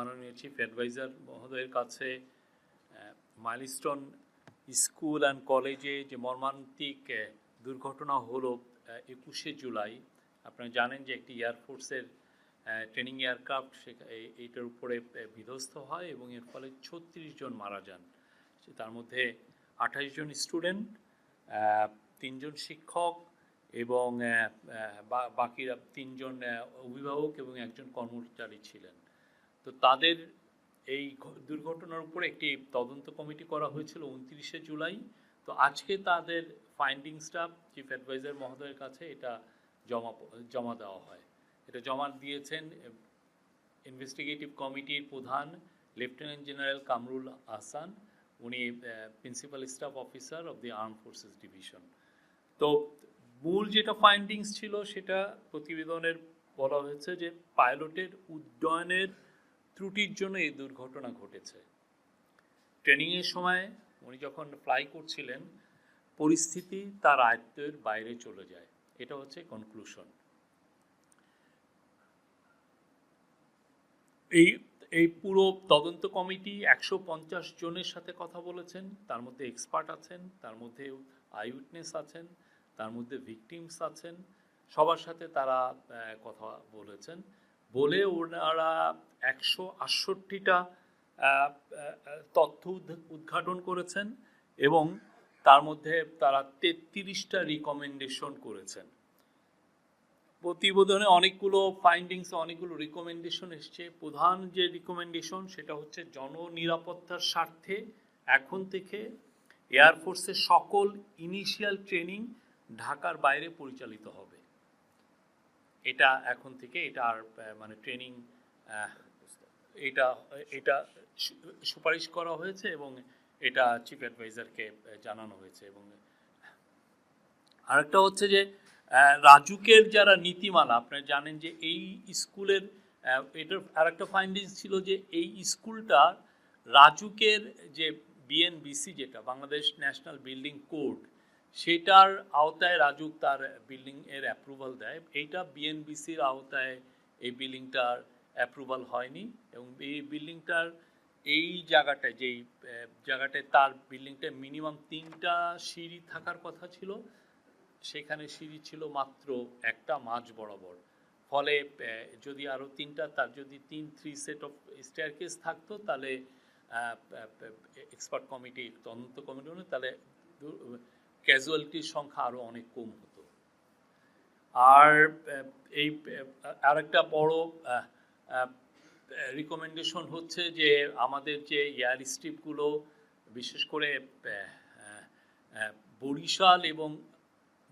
মাননীয় chief adviser মহোদয়ের কাছে মাইলস্টোন স্কুল অ্যান্ড কলেজে যে মর্মান্তিক দুর্ঘটনা হলো একুশে জুলাই। আপনারা জানেন যে একটি এয়ারফোর্সের ট্রেনিং এয়ারক্রাফট এইটার উপরে বিধ্বস্ত হয় এবং এর ফলে ছত্রিশ জন মারা যান। সে তার মধ্যে আঠাশ জন স্টুডেন্ট তিনজন শিক্ষক এবং বাকিরা তিনজন অভিভাবক এবং একজন কর্মচারী ছিলেন। তো তাদের এই দুর্ঘটনার উপরে একটি তদন্ত কমিটি করা হয়েছিল উনত্রিশে জুলাই। তো আজকে তাদের ফাইন্ডিংসটা চিফ অ্যাডভাইজার মহোদয়ের কাছে এটা জমা জমা দেওয়া হয়। এটা জমা দিয়েছেন ইনভেস্টিগেটিভ কমিটির প্রধান লেফটেন্যান্ট জেনারেল কামরুল আহসান। উনি principal staff officer of the arm forces division তো মূল যেটা ফাইন্ডিংস ছিল সেটা প্রতিবেদনের বলা হয়েছে যে পাইলটের উড্ডয়নের ত্রুটির জন্য এই দুর্ঘটনা ঘটেছে। ট্রেনিংয়ের সময় উনি যখন ফ্লাই করছিলেন, পরিস্থিতি তার আয়ত্তের বাইরে চলে যায়। এটা হচ্ছে কনক্লুশন এই এই পুরো তদন্ত কমিটি একশো পঞ্চাশ জনের সাথে কথা বলেছেন, তার মধ্যে এক্সপার্ট আছেন, তার মধ্যে আই উইটনেস আছেন, তার মধ্যে ভিকটিমস আছেন, সবার সাথে তারা কথা বলেছেন। বলে ওনারা একশো আটষট্টিটা তথ্য উদ্ঘাটন করেছেন এবং তার মধ্যে তারা তেত্রিশটা রিকমেন্ডেশন করেছেন। প্রতিবেদনে অনেকগুলো ফাইন্ডিংস অনেকগুলো রিকমেন্ডেশন এসছে। প্রধান যে রিকমেন্ডেশন সেটা হচ্ছে জননিরাপত্তার স্বার্থে এখন থেকে এয়ারফোর্সের সকল ইনিশিয়াল ট্রেনিং ঢাকার বাইরে পরিচালিত হবে। এটা এখন থেকে এটা আর মানে ট্রেনিং এটা এটা সুপারিশ করা হয়েছে এবং এটা চিফ অ্যাডভাইজারকে জানানো হয়েছে এবং, আরেকটা হচ্ছে যে রাজুকের যারা নীতিমালা, আপনারা জানেন যে এই স্কুলের এটার আরেকটা ফাইন্ডিংস ছিল যে এই স্কুলটা রাজুকের যে বিএনবিসি যেটা, বাংলাদেশ ন্যাশনাল বিল্ডিং কোড, সেটার আওতায় রাজুক তার বিল্ডিং এর অ্যাপ্রুভাল দেয়। এইটা বিএনবিসির আওতায় এই বিল্ডিংটার অ্যাপ্রুভাল হয়নি এবং এই বিল্ডিংটার এই জায়গাটায় যেই জায়গাটায় তার বিল্ডিংটায় মিনিমাম তিনটা সিঁড়ি থাকার কথা ছিল সেখানে সিঁড়ি ছিল মাত্র একটা মাঝ বরাবর। ফলে যদি আরও তিনটা তার যদি তিন থ্রি সেট অফ স্টেয়ারকেস থাকতো তাহলে এক্সপার্ট কমিটি তদন্ত কমিটি হলে তাহলে ক্যাজুয়ালিটির সংখ্যা আরও অনেক কম হতো। আর এই আহ, আরেকটা বড় রিকমেন্ডেশন হচ্ছে যে আমাদের যে এয়ার স্ট্রিপগুলো বিশেষ করে বরিশাল এবং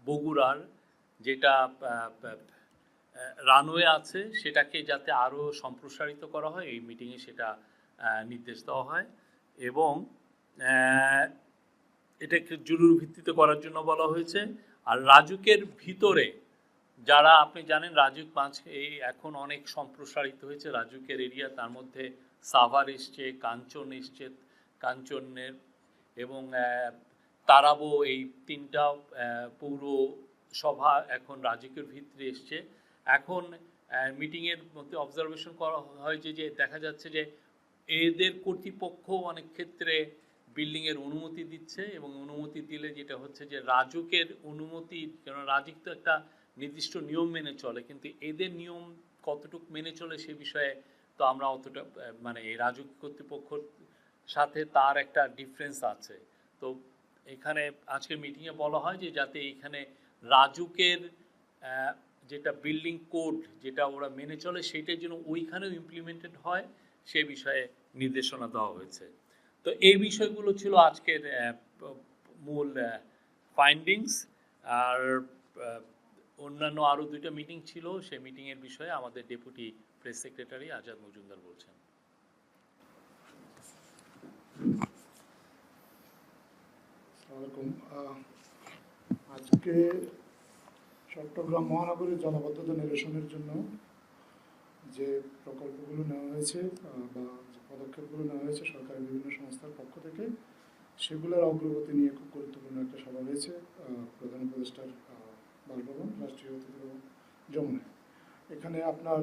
বগুড়ার যেটা রানওয়ে আছে, সেটাকে যাতে আরও সম্প্রসারিত করা হয়, এই মিটিংয়ে সেটা নির্দেশ দেওয়া হয়। এবং এটাকে জরুরি ভিত্তিতে করার জন্য বলা হয়েছে। আর রাজুকের ভিতরে যারা আপনি জানেন রাজুক পাঁচ এই এখন অনেক সম্প্রসারিত হয়েছে রাজুকের এরিয়া। তার মধ্যে সাভার এসছে কাঞ্চন এসছে কাঞ্চনের এবং তারাবো এই তিনটা আহ, পৌরসভা এখন রাজুকের ভিতরে এসছে। এখন মিটিংয়ের মধ্যে অবজারভেশন করা হয় যে দেখা যাচ্ছে যে এদের কর্তৃপক্ষ অনেক ক্ষেত্রে বিল্ডিংয়ের অনুমতি দিচ্ছে এবং অনুমতি দিলে যেটা হচ্ছে যে রাজুকের অনুমতি কারণ রাজুক তো একটা নির্দিষ্ট নিয়ম মেনে চলে, কিন্তু এদের নিয়ম কতটুকু মেনে চলে সে বিষয়ে তো আমরা অতটা মানে রাজুক কর্তৃপক্ষর সাথে তার একটা ডিফারেন্স আছে। তো এখানে আজকের মিটিংয়ে বলা হয় যে যাতে এখানে রাজুকের যেটা বিল্ডিং কোড যেটা ওরা মেনে চলে সেটার জন্য ওইখানেও ইমপ্লিমেন্টেড হয়, সে বিষয়ে নির্দেশনা দেওয়া হয়েছে। তো এই বিষয়গুলো ছিল আজকের মূল ফাইন্ডিংস আর অন্যান্য আরও দুইটা মিটিং ছিল, সেই মিটিংয়ের বিষয়ে আমাদের deputy press secretary Azad Majumdar বলছেন। আজকে চট্টগ্রাম মহানগরীর জলাবদ্ধতা নিরসনের জন্য যে প্রকল্পগুলো নেওয়া হয়েছে বা যে পদক্ষেপগুলো নেওয়া হয়েছে সরকারের বিভিন্ন সংস্থার পক্ষ থেকে, সেগুলোর অগ্রগতি নিয়ে খুব গুরুত্বপূর্ণ একটা সভা হয়েছে। প্রধান উপদেষ্টার বাসভবন রাষ্ট্রীয় অতিথি ভবন যমুনায়। এখানে আপনার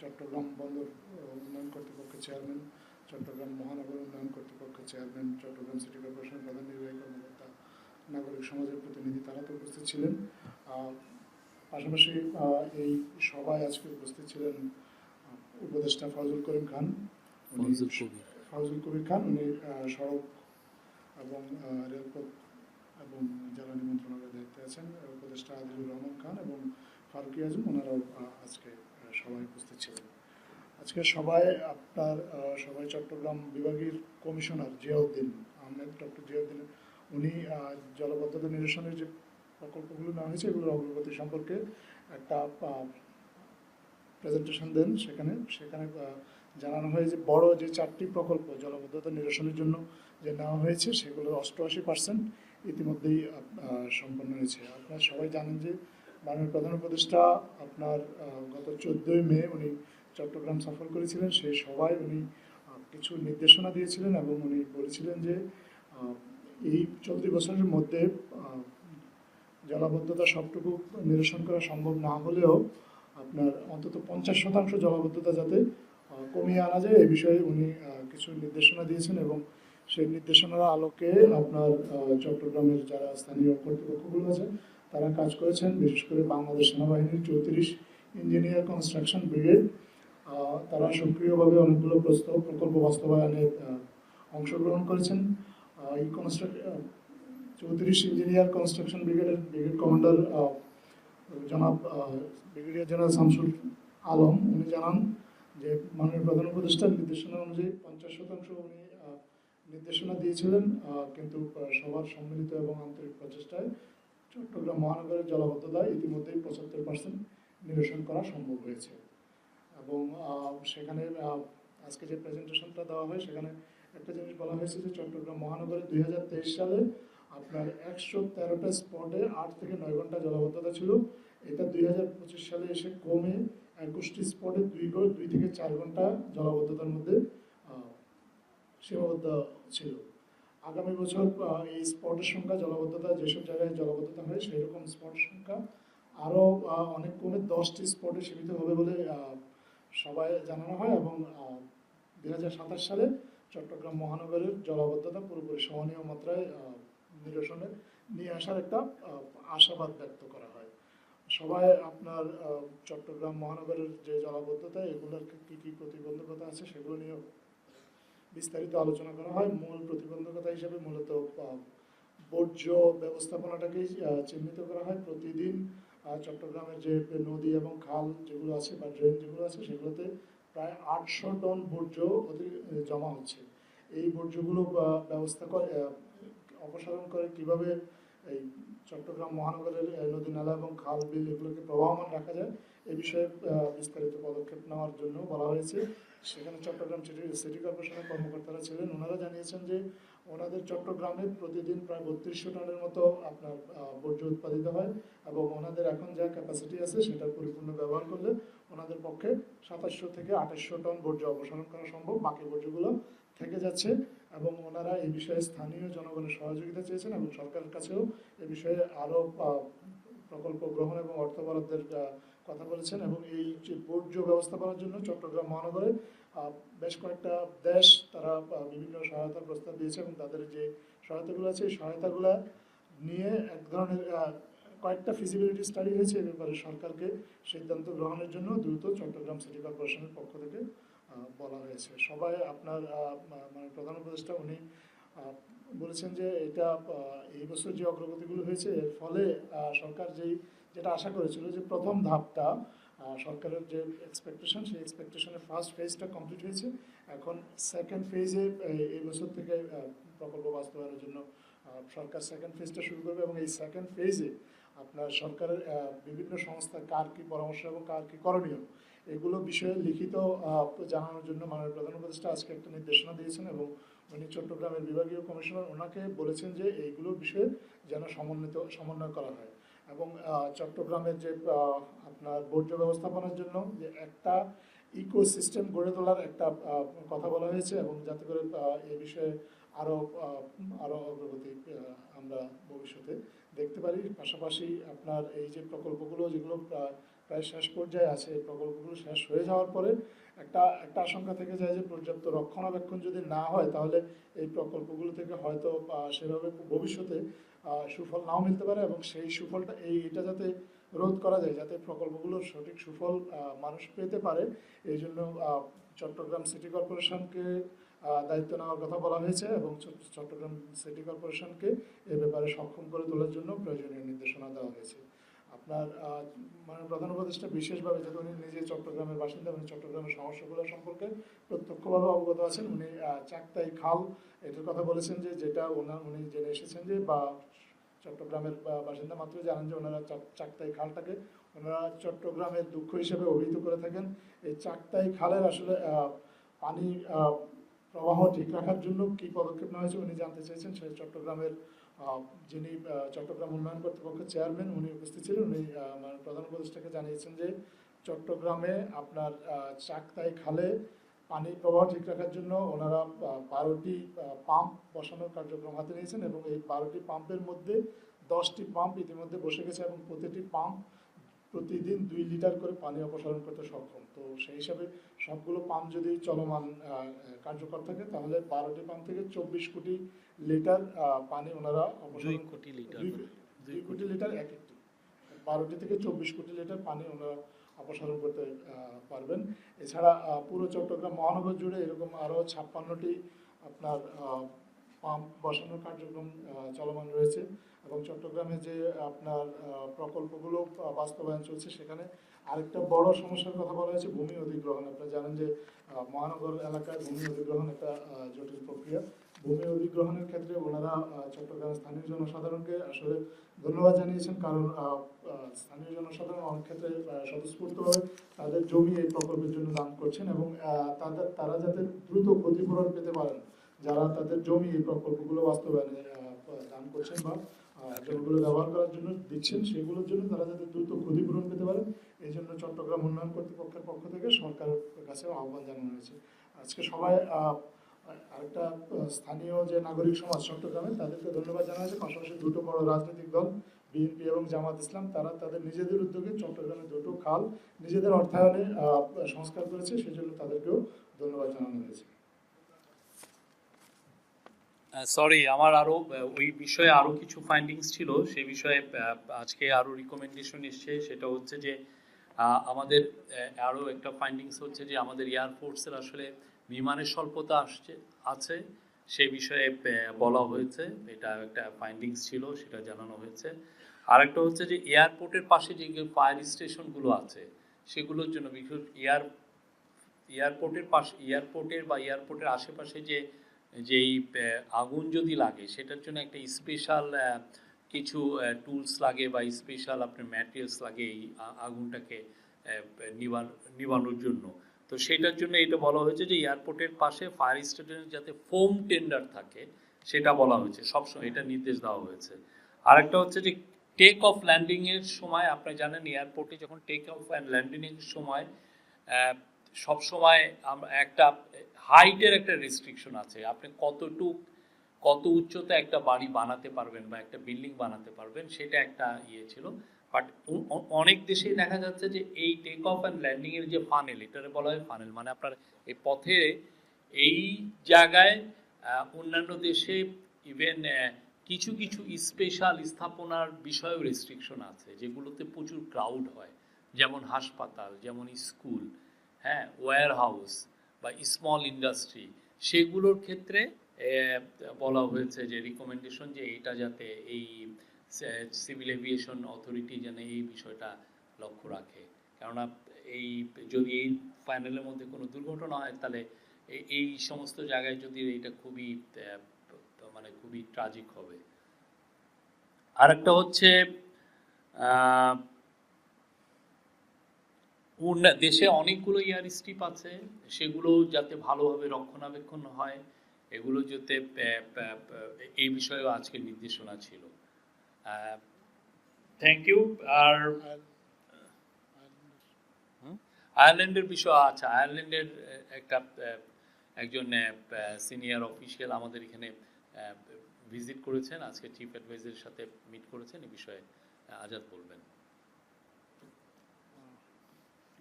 চট্টগ্রাম বন্দর উন্নয়ন কর্তৃপক্ষের চেয়ারম্যান চট্টগ্রাম মহানগর উন্নয়ন কর্তৃপক্ষ চেয়ারম্যান চট্টগ্রাম সিটি কর্পোরেশনের প্রধান নির্বাহী কর্মকর্তা নাগরিক সমাজের প্রতিনিধি তারা তো উপস্থিত ছিলেন। পাশাপাশি এই সভায় আজকে উপস্থিত ছিলেন উপদেষ্টা ফজল করিম খান। ফজল কবির। খান উনি সড়ক এবং রেলপথ এবং জ্বালানি মন্ত্রণালয়ের দায়িত্বে আছেন উপদেষ্টা আদিলুর রহমান খান এবং ফারুকি আজম, ওনারাও আজকে সভায় উপস্থিত ছিলেন। আজকে সবাই আপনার সবাই চট্টগ্রাম বিভাগীয় কমিশনার জিয়াউদ্দিন আহমেদ, ডক্টর জিয়াউদ্দিন, উনি জলবদ্ধতা নিরসনের যে প্রকল্পগুলো নেওয়া হয়েছে, এগুলোর অগ্রগতি সম্পর্কে একটা প্রেজেন্টেশন দেন সেখানে। সেখানে জানানো হয় যে বড় যে চারটি প্রকল্প জলবদ্ধতা নিরসনের জন্য যে নেওয়া হয়েছে, সেগুলোর অষ্টআশি পার্সেন্ট ইতিমধ্যেই সম্পন্ন হয়েছে। আপনারা সবাই জানেন যে মাননীয় প্রধান উপদেষ্টা আপনার গত চোদ্দোই মে উনি চট্টগ্রাম সফর করেছিলেন। সেই সভায় উনি কিছু নির্দেশনা দিয়েছিলেন এবং উনি বলেছিলেন যে এই চলতি বছরের মধ্যে জলাবদ্ধতা সবটুকু নিরসন করা সম্ভব না হলেও আপনার অন্তত পঞ্চাশ শতাংশ জলাবদ্ধতা যাতে কমিয়ে আনা যায় এই বিষয়ে উনি কিছু নির্দেশনা দিয়েছেন এবং সেই নির্দেশনার আলোকে আপনার চট্টগ্রামের যারা স্থানীয় কর্তৃপক্ষগুলো আছে তারা কাজ করেছেন। বিশেষ করে বাংলাদেশ সেনাবাহিনীর চৌত্রিশ ইঞ্জিনিয়ার কনস্ট্রাকশন ব্রিগেড। তারা সক্রিয়ভাবে অনেকগুলো প্রস্তাব প্রকল্প বাস্তবায়নে অংশগ্রহণ করেছেন। এই কনস্ট্রাক চৌত্রিশ ইঞ্জিনিয়ার কনস্ট্রাকশন ব্রিগেডের ব্রিগেড কমান্ডার জনাব ব্রিগেডিয়ার জেনারেল শামসুল আলম, উনি জানান যে মাননীয় প্রধান উপদেষ্টার নির্দেশনা অনুযায়ী পঞ্চাশ শতাংশ উনি নির্দেশনা দিয়েছিলেন কিন্তু সবার সম্মিলিত এবং আন্তরিক প্রচেষ্টায় চট্টগ্রাম মহানগরের জলাবদ্ধতা ইতিমধ্যেই পঁচাত্তর পার্সেন্ট নিরসন করা সম্ভব হয়েছে। এবং সেখানে আজকে যে প্রেজেন্টেশনটা দেওয়া হয়, সেখানে একটা জিনিস বলা হয়েছে যে চট্টগ্রাম মহানগরে দুই হাজার তেইশ সালে আপনার একশো তেরোটা স্পটে আট থেকে নয় ঘণ্টা জলাবদ্ধতা ছিল। এটা দুই হাজার পঁচিশ সালে এসে কমে একুশটি স্পটে দুই দুই থেকে চার ঘণ্টা জলাবদ্ধতার মধ্যে সীমাবদ্ধ ছিল। আগামী বছর এই স্পটের সংখ্যা, জলাবদ্ধতা, যেসব জায়গায় জলাবদ্ধতা হয় সেই রকম স্পটের সংখ্যা আরও অনেক কমে দশটি স্পটে সীমিত হবে বলে সবাই জানানো হয় এবং দুই হাজার সাতাশ সালে চট্টগ্রাম মহানগরের জলাবদ্ধতা পুরোপুরি সহনীয় মাত্রায় নিরসনে নিয়ে আসার একটা আশাবাদ ব্যক্ত করা হয়। সবাই আপনার চট্টগ্রাম মহানগরের যে জলাবদ্ধতা, এগুলোর কী কী প্রতিবন্ধকতা আছে সেগুলো নিয়ে বিস্তারিত আলোচনা করা হয়। মূল প্রতিবন্ধকতা হিসেবে মূলত বর্জ্য ব্যবস্থাপনাটাকেই চিহ্নিত করা হয়। প্রতিদিন চট্টগ্রামের যে নদী এবং খাল যেগুলো আছে বা ড্রেন যেগুলো আছে, সেগুলোতে প্রায় আটশো টন বর্জ্য জমা হচ্ছে। এই বর্জ্যগুলো ব্যবস্থা করে অপসারণ করে কীভাবে এই চট্টগ্রাম মহানগরের নদী নালা এবং খাল বিল এগুলোকে প্রবাহমান রাখা যায় এ বিষয়ে বিস্তারিত পদক্ষেপ নেওয়ার জন্য বলা হয়েছে। সেখানে চট্টগ্রাম সিটি সিটি কর্পোরেশনের কর্মকর্তারা ছিলেন। ওনারা জানিয়েছেন যে, ওনাদের চট্টগ্রামে প্রতিদিন প্রায় বত্রিশশো টনের মতো আপনার বর্জ্য উৎপাদিত হয় এবং ওনাদের এখন যা ক্যাপাসিটি আছে সেটা পরিপূর্ণ ব্যবহার করলে ওনাদের পক্ষে সাতাশশো থেকে আঠাশশো টন বর্জ্য অপসারণ করা সম্ভব। বাকি বর্জ্যগুলো থেকে যাচ্ছে এবং ওনারা এই বিষয়ে স্থানীয় জনগণের সহযোগিতা চেয়েছেন এবং সরকারের কাছেও এ বিষয়ে আরও প্রকল্প গ্রহণ এবং অর্থ বরাদ্দের কথা বলেছেন এবং এই যে বর্জ্য ব্যবস্থাপনার জন্য চট্টগ্রাম মহানগরে বেশ কয়েকটা দেশ তারা বিভিন্ন সহায়তার প্রস্তাব দিয়েছে এবং তাদের যে সহায়তাগুলো আছে, এই সহায়তাগুলো নিয়ে এক ধরনের কয়েকটা ফিজিবিলিটি স্টাডি হয়েছে এ ব্যাপারে সরকারকে সিদ্ধান্ত গ্রহণের জন্য দ্রুত চট্টগ্রাম সিটি কর্পোরেশনের পক্ষ থেকে বলা হয়েছে। সবাই আপনার মানে প্রধান উপদেষ্টা, উনি বলেছেন যে এটা এই বছর যে অগ্রগতিগুলো হয়েছে, এর ফলে সরকার যেই, যেটা আশা করেছিল যে প্রথম ধাপটা সরকারের যে এক্সপেকটেশন সেই এক্সপেকটেশনের ফার্স্ট ফেজটা কমপ্লিট হয়েছে। এখন সেকেন্ড ফেজে এই বছর থেকে প্রকল্প বাস্তবায়নের জন্য সরকার সেকেন্ড ফেজটা শুরু করবে এবং এই সেকেন্ড ফেজে আপনার সরকারের বিভিন্ন সংস্থা কার কী পরামর্শ এবং কার কী করণীয় এগুলো বিষয়ে লিখিত জানানোর জন্য মাননীয় প্রধান উপদেষ্টা আজকে একটা নির্দেশনা দিয়েছেন এবং উনি চট্টগ্রামের বিভাগীয় কমিশনার ওনাকে বলেছেন যে এইগুলো বিষয়ে যেন সমন্বিত, সমন্বয় করা হয়। এবং চট্টগ্রামের যে আপনার বর্জ্য ব্যবস্থাপনার জন্য যে একটা ইকোসিস্টেম গড়ে তোলার একটা কথা বলা হয়েছে এবং যাতে করে এই বিষয়ে আরও আরও অগ্রগতি আমরা ভবিষ্যতে দেখতে পারি। পাশাপাশি আপনার এই যে প্রকল্পগুলো যেগুলো প্রায় শেষ পর্যায়ে আছে। এই প্রকল্পগুলো শেষ হয়ে যাওয়ার পরে একটা একটা আশঙ্কা থেকে যায় যে পর্যাপ্ত রক্ষণাবেক্ষণ যদি না হয়, তাহলে এই প্রকল্পগুলো থেকে হয়তো সেভাবে ভবিষ্যতে সুফল নাও মিলতে পারে এবং সেই সুফলটা, এই, এটা যাতে রোধ করা যায়, যাতে প্রকল্পগুলোর সঠিক সুফল মানুষ পেতে পারে, এই জন্য চট্টগ্রাম সিটি কর্পোরেশনকে দায়িত্ব নেওয়ার কথা বলা হয়েছে এবং চট্টগ্রাম সিটি কর্পোরেশনকে এ ব্যাপারে সক্ষম করে তোলার জন্য প্রয়োজনীয় নির্দেশনা দেওয়া হয়েছে। আপনার মানে প্রধান উপদেষ্টা বিশেষভাবে যেহেতু উনি নিজে চট্টগ্রামের বাসিন্দা, উনি চট্টগ্রামের সমস্যাগুলো সম্পর্কে প্রত্যক্ষভাবে অবগত আছেন। উনি চাকতাই খাল, এটার কথা বলেছেন যে যেটা ওনার, উনি জেনে এসেছেন যে বা চট্টগ্রামের বাসিন্দা মাত্র জানেন যে ওনারা চাক- চাকতাই খালটাকে ওনারা চট্টগ্রামের দুঃখ হিসেবে অভিহিত করে থাকেন। এই চাকতাই খালের আসলে পানি প্রবাহ ঠিক রাখার জন্য কি পদক্ষেপ নেওয়া হয়েছে উনি জানতে চেয়েছেন সে চট্টগ্রামের যিনি চট্টগ্রাম উন্নয়ন কর্তৃপক্ষের চেয়ারম্যান, উনি উপস্থিত ছিলেন। উনি মানে প্রধান উপদেষ্টাকে জানিয়েছেন যে, চট্টগ্রামে আপনার চাকতাই খালে পানি প্রবাহ ঠিক রাখার জন্য ওনারা বারোটি পাম্প বসানোর কার্যক্রম হাতে নিয়েছেন এবং এই বারোটি পাম্পের মধ্যে দশটি পাম্প ইতিমধ্যে বসে গেছে এবং প্রতিটি পাম্প প্রতিদিন দুই লিটার করে পানি অপসারণ করতে সক্ষম। তো সেই হিসাবে সবগুলো পাম্প যদি চলমান কার্যকর থাকে তাহলে বারোটি পাম্প থেকে চব্বিশ কোটি লিটার পানি ওনারা অপসারণ কোটি লিটার দুই- কোটি লিটার এক একটি। বারোটি থেকে চব্বিশ কোটি লিটার পানি ওনারা অপসারণ করতে পারবেন। এছাড়া পুরো চট্টগ্রাম মহানগর জুড়ে এরকম আরও ছাপ্পান্নটি আপনার পাম্প বসানোর কার্যক্রম চলমান রয়েছে। এবং চট্টগ্রামে যে আপনার প্রকল্পগুলো বাস্তবায়ন চলছে সেখানে আরেকটা বড় সমস্যার কথা বলা হয়েছে, ভূমি অধিগ্রহণ। আপনারা জানেন যে মহানগর এলাকায় ভূমি অধিগ্রহণ একটা জটিল প্রক্রিয়া। ভূমি অধিগ্রহণের ক্ষেত্রে ওনারা চট্টগ্রামের স্থানীয় জনসাধারণকে আসলে ধন্যবাদ জানিয়েছেন, কারণ স্থানীয় জনসাধারণ অনেক ক্ষেত্রে স্বতঃস্ফূর্তভাবে তাদের জমি এই প্রকল্পের জন্য দান করছেন এবং তাদের, তারা যাতে দ্রুত ক্ষতিপূরণ পেতে পারেন, যারা তাদের জমি এই প্রকল্পগুলো বাস্তবায়নে দান করছেন বা জমিগুলো ব্যবহার করার জন্য দিচ্ছেন, সেগুলোর জন্য তারা যাতে দ্রুত ক্ষতিপূরণ পেতে পারেন এই জন্য চট্টগ্রাম উন্নয়ন কর্তৃপক্ষের পক্ষ থেকে সরকারের কাছে আহ্বান জানানো হয়েছে। আজকে সবাই আরেকটা স্থানীয় যে নাগরিক সমাজ চট্টগ্রামে, তাদেরকে ধন্যবাদ জানা হয়েছে পাশাপাশি দুটো বড় রাজনৈতিক দল, বিএনপি এবং জামাত ইসলাম, তারা তাদের নিজেদের উদ্যোগে চট্টগ্রামে দুটো খাল নিজেদের অর্থায়নে সংস্কার করেছে। সেজন্য তাদেরকেও ধন্যবাদ জানানো হয়েছে। সরি আমার আরও ওই বিষয়ে আরও কিছু ফাইন্ডিংস ছিল। সে বিষয়ে আজকে আরও রিকমেন্ডেশন এসছে। সেটা হচ্ছে যে আমাদের আরও একটা ফাইন্ডিংস হচ্ছে যে, আমাদের এয়ারফোর্সের আসলে বিমানের স্বল্পতা আসছে, আছে। সে বিষয়ে বলা হয়েছে। এটা একটা ফাইন্ডিংস ছিল, সেটা জানানো হয়েছে। আরেকটা হচ্ছে যে এয়ারপোর্টের পাশে যে ফায়ার স্টেশনগুলো আছে, সেগুলোর জন্য বিশেষ এয়ার এয়ারপোর্টের পাশে এয়ারপোর্টের বা এয়ারপোর্টের আশেপাশে যে যেই আগুন যদি লাগে, সেটার জন্য একটা স্পেশাল কিছু টুলস লাগে বা স্পেশাল আপনার ম্যাটেরিয়ালস লাগে এই আগুনটাকে নিবানোর জন্য। তো সেটার জন্য এটা বলা হয়েছে যে এয়ারপোর্টের পাশে ফায়ার স্টেশনের যাতে ফোম টেন্ডার থাকে, সেটা বলা হয়েছে। সবসময় এটা নির্দেশ দেওয়া হয়েছে। আরেকটা হচ্ছে যে টেক অফ ল্যান্ডিংয়ের সময় আপনি জানেন এয়ারপোর্টে যখন টেক অফ অ্যান্ড ল্যান্ডিংয়ের সময় সবসময় আমরা একটা হাইটের একটা রেস্ট্রিকশন আছে। আপনি কতটুক, কত উচ্চতা একটা বাড়ি বানাতে পারবেন বা একটা বিল্ডিং বানাতে পারবেন, সেটা একটা ইয়ে ছিল। বাট অনেক দেশেই দেখা যাচ্ছে যে এই টেক অফ অ্যান্ড ল্যান্ডিং এর যে ফানেল এটারে বলা হয় ফানেল মানে আপনার এই পথে এই জায়গায় অন্যান্য দেশে ইভেন কিছু কিছু স্পেশাল স্থাপনার বিষয়েও রেস্ট্রিকশন আছে, যেগুলোতে প্রচুর ক্রাউড হয়। যেমন হাসপাতাল, যেমন স্কুল হ্যাঁ ওয়্যার হাউস বা স্মল ইন্ডাস্ট্রি সেগুলোর ক্ষেত্রে বলা হয়েছে যে রিকমেন্ডেশন যে এটা যাতে এই সিভিল এভিয়েশন অথরিটি যেন এই বিষয়টা লক্ষ্য রাখে। কেননা এই, যদি এই ফাইনালের মধ্যে কোনো দুর্ঘটনা হয়, তাহলে এই- এই সমস্ত জায়গায় যদি এটা খুবই মানে খুবই ট্রাজিক হবে। আরেকটা হচ্ছে দেশে অনেকগুলো এয়ার স্ট্রিপ আছে, সেগুলো যাতে ভালোভাবে রক্ষণাবেক্ষণ হয়, এগুলো যাতে এই বিষয়েও আজকে নির্দেশনা ছিল। থ্যাংক ইউ আর আয়ারল্যান্ডের বিষয় আচ্ছা আয়ারল্যান্ডের একটা একজন সিনিয়র অফিসিয়াল আমাদের এখানে ভিজিট করেছেন, আজকে চিফ অ্যাডভাইজারের সাথে মিট করেছেন এই বিষয়ে আজাদ বলবেন।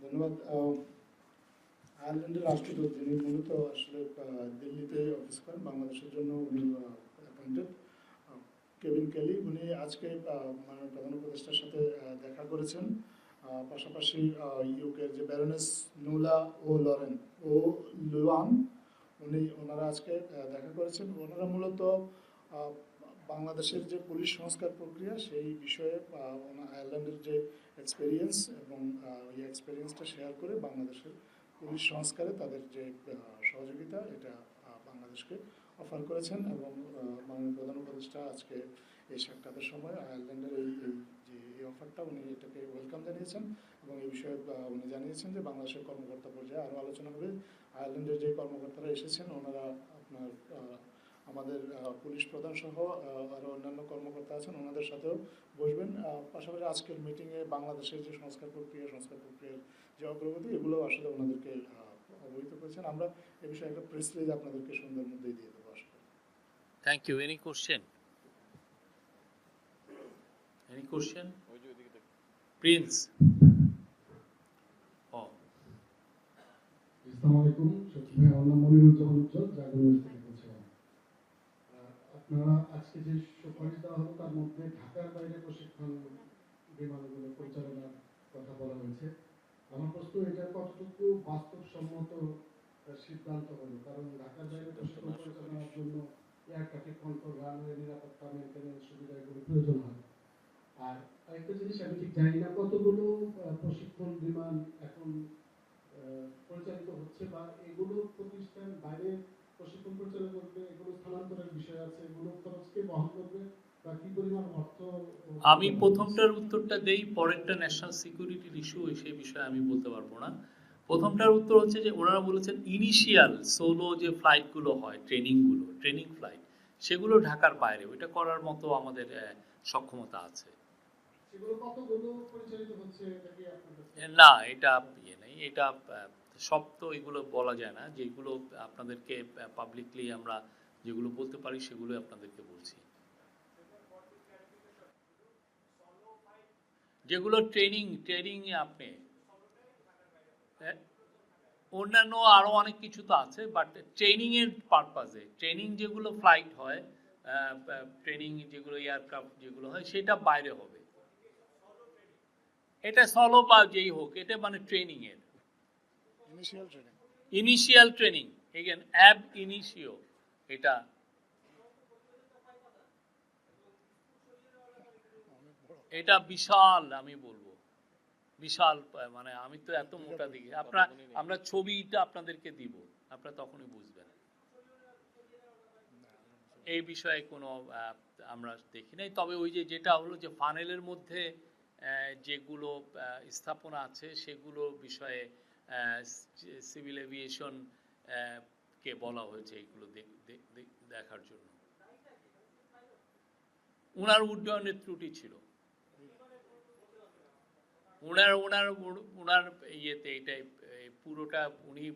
ধন্যবাদ। আয়ারল্যান্ডের রাষ্ট্রদূত যিনি মূলত আসলে দিল্লিতে অফিস করেন, বাংলাদেশের জন্য উনি অ্যাপয়েন্টেড কেভিন কেলি। উনি আজকে মাননীয় প্রধান উপদেষ্টার সাথে দেখা করেছেন। পাশাপাশি ইউকের যে ব্যারোনেস নুলা ও লরেন ও লুয়ান উনি ওনারা আজকে দেখা করেছেন। ওনারা মূলত বাংলাদেশের যে পুলিশ সংস্কার প্রক্রিয়া, সেই বিষয়ে আয়ারল্যান্ডের যে এক্সপেরিয়েন্স এবং ওই এক্সপেরিয়েন্সটা শেয়ার করে বাংলাদেশের পুলিশ সংস্কারে তাদের যে সহযোগিতা, এটা বাংলাদেশকে অফার করেছেন এবং মাননীয় প্রধান উপদেষ্টা আজকে এই সাক্ষাতের সময় আয়ারল্যান্ডের এই যে, এই অফারটা উনি এটাকে ওয়েলকাম জানিয়েছেন এবং এই বিষয়ে উনি জানিয়েছেন যে বাংলাদেশের কর্মকর্তা পর্যায়ে আরও আলোচনা হবে। আয়ারল্যান্ডের যে কর্মকর্তারা এসেছেন, ওনারা আপনার আমাদের পুলিশ প্রধান সহ আরও অন্যান্য কর্মকর্তা আছেন ওনাদের সাথেও বসবেন। পাশাপাশি আজকের মিটিংয়ে বাংলাদেশের যে সংস্কার প্রক্রিয়া সংস্কার প্রক্রিয়ার যে অগ্রগতি এগুলো আসলে ওনাদেরকে অবহিত করেছেন। আমরা এ বিষয়ে একটা প্রেস রিলিজ আপনাদেরকে সন্ধ্যার মধ্যেই দিয়ে দেবো আসলে thank you any question any question prince ও আসসালামু আলাইকুম সচিব আমার নাম মনিরুজ্জামান উজ্জ্বল জাগরণ থেকে বলছিলাম আহ, আপনারা আজকে যে সুপারিশ দেওয়া হলো তার মধ্যে ঢাকার বাইরে প্রশিক্ষণ বিমানগুলো পরিচালনার কথা বলা হয়েছে। আমার প্রশ্ন এটা কতটুকু বাস্তবসম্মত সিদ্ধান্ত হলো? কারণ ঢাকার বাইরে প্রশিক্ষণ পরিচালনার জন্য এয়ার ট্রাফিক কন্ট্রোল রানওয়ে নিরাপত্তা মেনটেন্যান্স সুবিধা এগুলো প্রয়োজন হয়। আর আরেকটা জিনিস আমি ঠিক জানি না কতগুলো প্রশিক্ষণ বিমান এখন পরিচালিত হচ্ছে বা এগুলো প্রতিষ্ঠান বাইরে প্রশিক্ষণ পরিচালনা করবে এগুলো স্থানান্তরের বিষয় আছে এগুলো খরচকে বহন করবে আমি প্রথমটার উত্তরটা দেই পরেরটা ন্যাশনাল সিকিউরিটির ইস্যু সেই বিষয়ে আমি বলতে পারব না। প্রথমটার উত্তর হচ্ছে যে ওনারা বলেছেন ইনিশিয়াল সোলো যে ফ্লাইটগুলো হয় ট্রেনিংগুলো ট্রেনিং ফ্লাইট সেগুলো ঢাকার বাইরে ওইটা করার মতো আমাদের সক্ষমতা আছে। না এটা ইয়ে নেই এটা সব তো এগুলো বলা যায় না যেগুলো আপনাদেরকে পাবলিকলি আমরা যেগুলো বলতে পারি সেগুলো আপনাদেরকে বলছি। যেগুলো ট্রেনিং ট্রেনিং আপনি হ্যাঁ, অন্যান্য আরও অনেক কিছু তো আছে বাট ট্রেনিংয়ের এর পারপাজে ট্রেনিং যেগুলো ফ্লাইট হয় ট্রেনিং যেগুলো এয়ারক্রাফট যেগুলো হয় সেটা বাইরে হবে। এটা সলো বা যেই হোক এটা মানে ট্রেনিং এর। Initial training initial training again ab initio এটা এটা বিশাল আমি বলব বিশাল মানে আমি তো এত মোটা দিকে আপনার আমরা ছবিটা আপনাদেরকে দিব আপনারা তখনই বুঝবেন এই বিষয়ে কোনো আমরা দেখি নাই তবে ওই যে যেটা হলো যে ফানেলের মধ্যে যেগুলো স্থাপনা আছে সেগুলো বিষয়ে সিভিল এভিয়েশন কে বলা হয়েছে দেখ- দেখার জন্য। ওনার উড্ডয়নের ত্রুটি ছিল। ওনার ওনার ওনার ইয়েতে এটাই পুরোটা উনি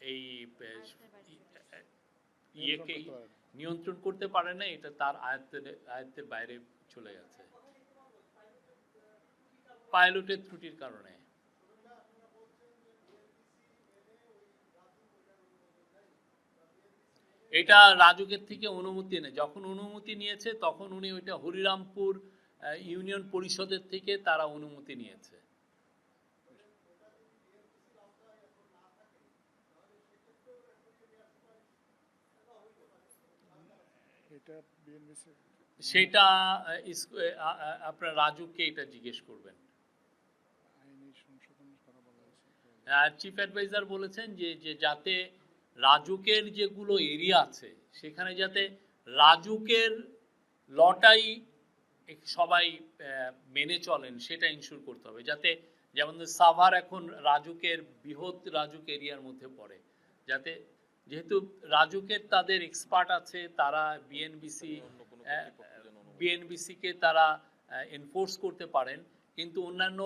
এই ইয়েকে নিয়ন্ত্রণ করতে পারে না। নিয়ন্ত্রণ করতে পারে না এটা তার আয়ত্তের আয়ত্তের বাইরে চলে গেছে। পাইলটের ত্রুটির কারণে। এটা রাজুকের থেকে অনুমতি নেয়। যখন অনুমতি নিয়েছে তখন উনি ওইটা হরিরামপুর ইউনিয়ন পরিষদের থেকে তারা অনুমতি নিয়েছে। সেটা আপনার রাজুকে এটা জিজ্ঞেস করবেন। চিফ অ্যাডভাইজার বলেছেন যে যাতে রাজুকের যেগুলো এরিয়া আছে সেখানে যাতে রাজুকের লটাই সবাই মেনে চলেন সেটা ইনশিওর করতে হবে। যাতে যেমন সাভার এখন রাজুকের বৃহৎ রাজুক এরিয়ার মধ্যে পড়ে। যাতে যেহেতু রাজুকের তাদের এক্সপার্ট আছে তারা বিএনবিসি বিএনবিসিকে তারা এনফোর্স করতে পারেন। কিন্তু অন্যান্য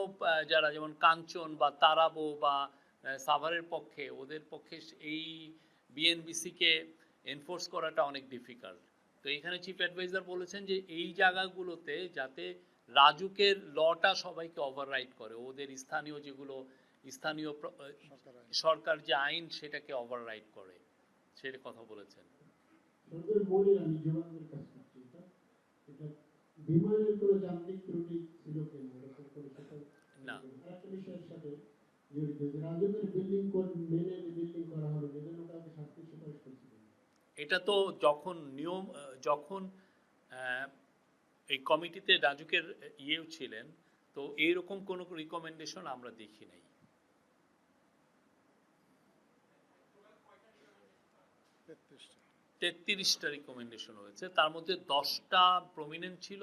যারা যেমন কাঞ্চন বা তারাবো বা সাভারের পক্ষে ওদের পক্ষে এই বিএনবিসিকে এনফোর্স করাটা অনেক ডিফিকাল্ট তো এখানে চিফ অ্যাডভাইজার বলেছেন যে এই জায়গাগুলোতে যাতে রাজুকের লটা সবাইকে ওভাররাইড করে ওদের স্থানীয় যেগুলো স্থানীয় সরকার যে আইন সেটাকে ওভাররাইড করে সেটা কথা বলেছেন। না। এটা তো যখন নিয়ম যখন এই কমিটিতে রাজুকের ইয়েও ছিলেন, তো এইরকম কোনো রিকমেন্ডেশন আমরা দেখি নাই। তেত্রিশটা রিকমেন্ডেশন হয়েছে, তার মধ্যে দশটা প্রমিনেন্ট ছিল,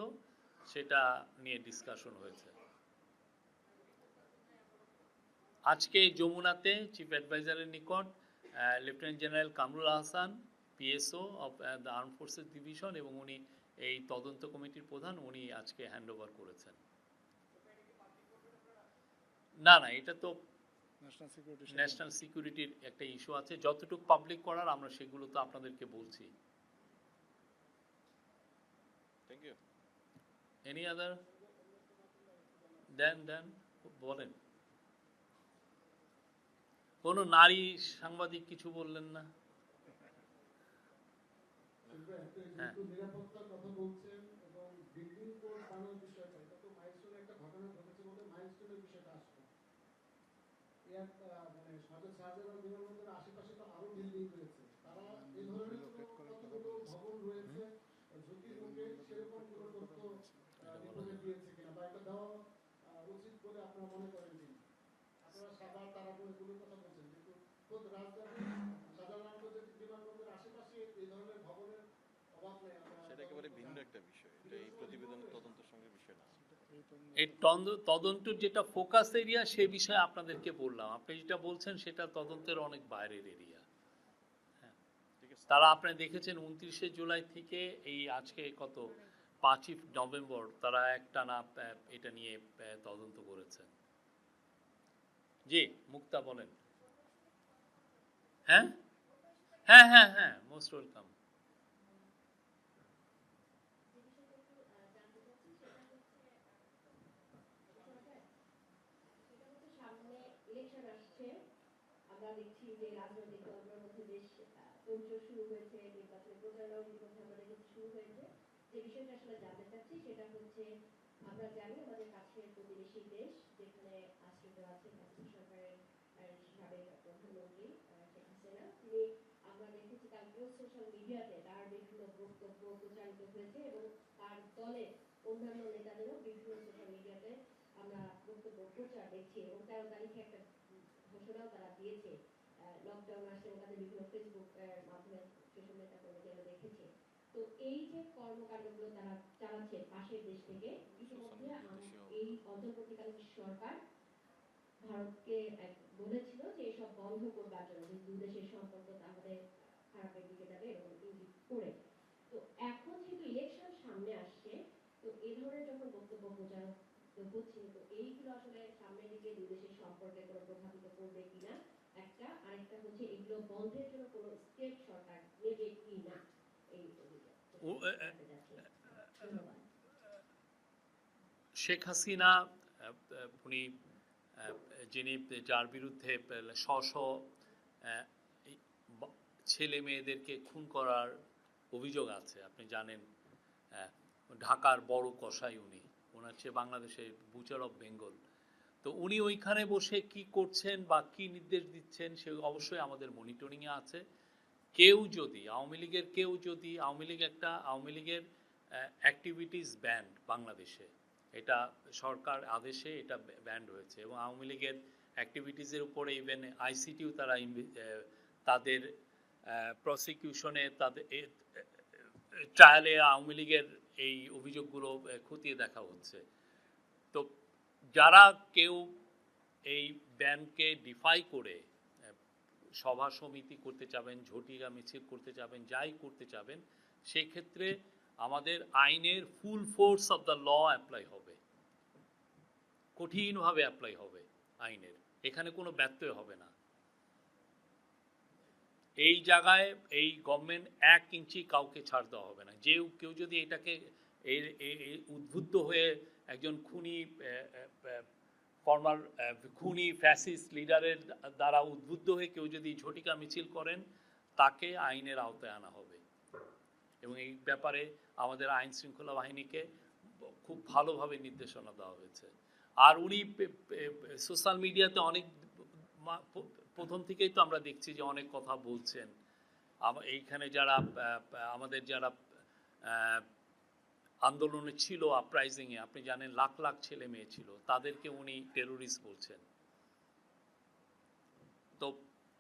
সেটা নিয়ে ডিসকাশন হয়েছে আজকে যমুনাতে চিফ অ্যাডভাইজারের নিকট lieutenant general Kamrul Ahsan PSO of the arm forces division এবং উনি এই তদন্ত কমিটির প্রধান উনি আজকে হ্যান্ড ওভার করেছেন। না না এটা তো ন্যাশনাল সিকিউরিটির একটা ইস্যু আছে। যতটুকু পাবলিক করার আমরা সেগুলো তো আপনাদেরকে বলছি। এনি আদার দেন দেন বলেন। কোনো নারী সাংবাদিক কিছু বললেন না হ্যাঁ। সেরকম দিয়েছে কিনা এটা উচিত বলে আপনারা মনে করেন কিনা আপনারা সাদা তারাপুর এগুলোর কথা বলছেন কিন্তু খোদ রাজধানী সাধারণ আশেপাশে এই ধরনের ভবনের অভাব নেই। আপনারা সেটা একেবারে ভিন্ন একটা বিষয়। এটা এই প্রতিবেদনের তদন্তের সঙ্গে বিষয় না। এই তদন্তের যেটা ফোকাস এরিয়া সে বিষয়ে আপনাদেরকে বললাম। আপনি যেটা বলছেন সেটা তদন্তের অনেক বাইরের এরিয়া তারা আপনি দেখেছেন উনত্রিশে জুলাই থেকে এই আজকে কত? পাঁচই নভেম্বর তারা একটানা আহ, এটা নিয়ে তদন্ত করেছেন। জি মুক্তা বলেন। হ্যাঁ? হ্যাঁ হ্যাঁ হ্যাঁ মোস্ট ওয়েলকাম আমরা জানি আমাদের কাছের প্রতিবেশী দেশ যেখানে আশ্রিত আছেন পাকিস্তান সরকারের আহ, সাবেক প্রধানমন্ত্রী আহ, শেখ হাসিনা তিনি আমরা দেখেছি কালকেও সোশ্যাল মিডিয়াতে তার বিভিন্ন বক্তব্য প্রচারিত হয়েছে এবং তার দলের অন্যান্য নেতাদেরও বিভিন্ন সোশ্যাল মিডিয়াতে আমরা বক্তব্য প্রচার দেখছি এবং তেরো তারিখে একটা ঘোষণাও তারা দিয়েছে। লকডাউন এবং তাদের বিভিন্ন ফেসবুক মাধ্যমে সোশ্যাল কর্মীকে আমরা দেখেছি। তো এই যে কর্মকাণ্ডগুলো তারা চালাচ্ছে পাশের দেশ থেকে ইতিমধ্যে এই অন্তর্বর্তীকালীন সরকার ভারতকে বলেছিল যে এসব বন্ধ করবার জন্য যে দু দেশের সম্পর্ক তাহলে খারাপের দিকে যাবে এবং ইঙ্গিত করে তো এখন যেহেতু ইলেকশন সামনে আসছে তো এই ধরনের যখন বক্তব্য প্রচার তো হচ্ছে তো এইগুলো আসলে সামনের দিকে দুই দেশের সম্পর্কে কোনো প্রভাবিত করবে কিনা? একটা আরেকটা হচ্ছে এগুলো বন্ধের জন্য কোনো স্টেপ সরকার নেবে কি না এই শেখ হাসিনা উনি যিনি যার বিরুদ্ধে শ শ বা- ছেলে মেয়েদেরকে খুন করার অভিযোগ আছে। আপনি জানেন ঢাকার বড় কষাই উনি। ওনার চেয়ে বাংলাদেশের বুচার অফ বেঙ্গল তো উনি ওইখানে বসে কি করছেন বা কি নির্দেশ দিচ্ছেন, সে অবশ্যই আমাদের মনিটরিংয়ে আছে। কেউ যদি, আওয়ামী লীগের কেউ যদি, আওয়ামী লীগ একটা, আওয়ামী লীগের অ্যাক্টিভিটিস ব্যান্ড বাংলাদেশে। এটা সরকার আদেশে এটা ব্যান্ড হয়েছে এবং আওয়ামী লীগের অ্যাক্টিভিটিসের উপরে ইভেন আইসিটিও তারা তাদের প্রসিকিউশনে তাদের ট্রায়ালে আওয়ামী লীগের এই অভিযোগগুলো খতিয়ে দেখা হচ্ছে। তো যারা কেউ এই ব্যানকে ডিফাই করে সভা সমিতি করতে চাবেন, ঝটিকা মিছিল করতে চাবেন, যাই করতে চাবেন সেই ক্ষেত্রে আমাদের আইনের full force of the law apply হবে। কঠিনভাবে অ্যাপ্লাই হবে আইনের। এখানে কোনো ব্যত্যয় হবে না। এই জায়গায় এই গভর্নমেন্ট এক ইঞ্চি কাউকে ছাড় দেওয়া হবে না। যে কেউ যদি এটাকে উদ্বুদ্ধ হয়ে একজন খুনি ফর্মার খুনি ফ্যাসিস্ট লিডারের দ্বারা উদ্বুদ্ধ হয়ে কেউ যদি ঝটিকা মিছিল করেন, তাকে আইনের আওতায় আনা হবে। এবং এই ব্যাপারে আমাদের আইন শৃঙ্খলা বাহিনীকে খুব ভালোভাবে নির্দেশনা দেওয়া হয়েছে। আর উনি সোশ্যাল মিডিয়াতে অনেক প্রথম থেকেই তো আমরা দেখছি যে অনেক কথা বলছেন। এইখানে যারা আমাদের যারা আন্দোলনে ছিল আপরাইজিংয়ে আপনি জানেন লাখ লাখ ছেলে মেয়ে ছিল, তাদেরকে উনি টেরোরিস্ট বলছেন। তো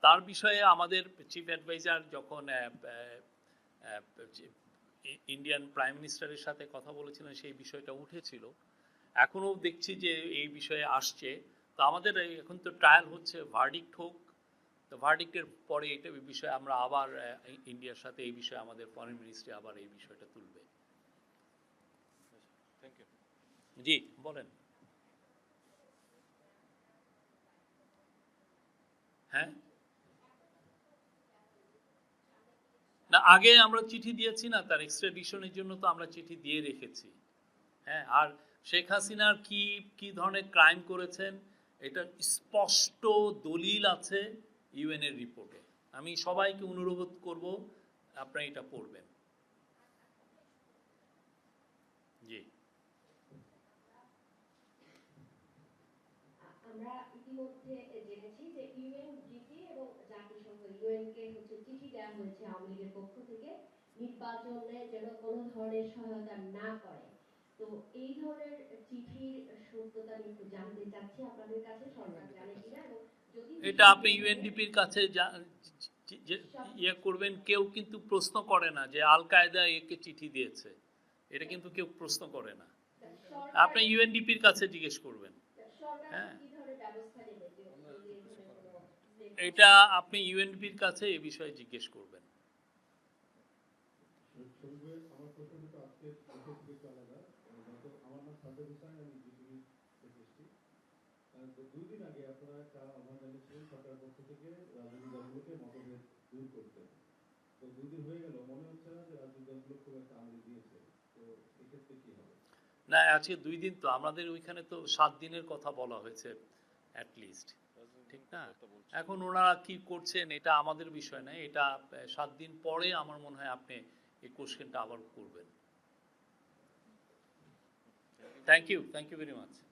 তার বিষয়ে আমাদের চিফ অ্যাডভাইজার যখন ইন্ডিয়ান প্রাইম মিনিস্টারের সাথে কথা বলেছিলেন, সেই বিষয়টা উঠেছিল। এখনও দেখছি যে এই বিষয়ে আসছে। তো আমাদের এখন তো ট্রায়াল হচ্ছে ভার্ডিক্ট হোক তো ভার্ডিক্টের পরে এটা বিষয়ে আমরা আবার ইন্ডিয়ার সাথে এই বিষয়ে আমাদের ফরেন মিনিস্ট্রি আবার এই বিষয়টা তুলবে। জি বলেন। হ্যাঁ? না আগে আমরা চিঠি দিয়েছি না তার এক্সট্রাডিশনের জন্য তো আমরা চিঠি দিয়ে রেখেছি। হ্যাঁ আর শেখ হাসিনার কি কি ধরনের ক্রাইম করেছেন এটা স্পষ্ট দলিল আছে। ইউএন এর রিপোর্টে আমি সবাইকে অনুরোধ করব, আপনারা এটা পড়বেন। জি। আমরা ইতিমধ্যে জেনেছি যে এবং জাতিসংঘ ইউএন কে হচ্ছে চিঠি দেওয়া হয়েছে আওয়ামী লীগের পক্ষ থেকে, নির্বাচনে যেন কোনো ধরনের সহায়তা না করে। তো এই ধরনের চিঠির সত্যতা একটু জানতে চাচ্ছি আপনাদের কাছে, সরকার জানে কিনা এবং এটা আপনি ইউএনডিপির কাছে ইয়ে করবেন, কেউ কিন্তু প্রশ্ন করে না যে আল কায়দা একে চিঠি দিয়েছে। এটা কিন্তু কেউ প্রশ্ন করে না। আপনি ইউএনডিপির কাছে জিজ্ঞেস করবেন। হ্যাঁ। এটা আপনি ইউএনডিপির কাছে এ বিষয়ে জিজ্ঞেস করবেন শুরুতে আমার প্রশ্ন কিন্তু আজকে বিষয় থেকে একটু আলাদা গত আমার নাম সাদ্দাম হোসেন আমি জিটিভি থেকে এসেছি আহ, তো দুই দিন আগে আপনারা একটা আহ্বান জানিয়েছিলেন সরকারের পক্ষ থেকে রাজনৈতিক দলগুলোকে মতভেদ দূর করতে তো দুই দিন হয়ে না না, আজকে দুই দিন তো, আমাদের ওইখানে তো সাত দিনের কথা বলা হয়েছে অ্যাটলিস্ট ঠিক না? এখন ওনারা কি করছেন, এটা আমাদের বিষয় নয় এটা সাত দিন পরে আমার মনে হয় আপনি এই কোশ্চেনটা আবার করবেন। Thank you thank you very much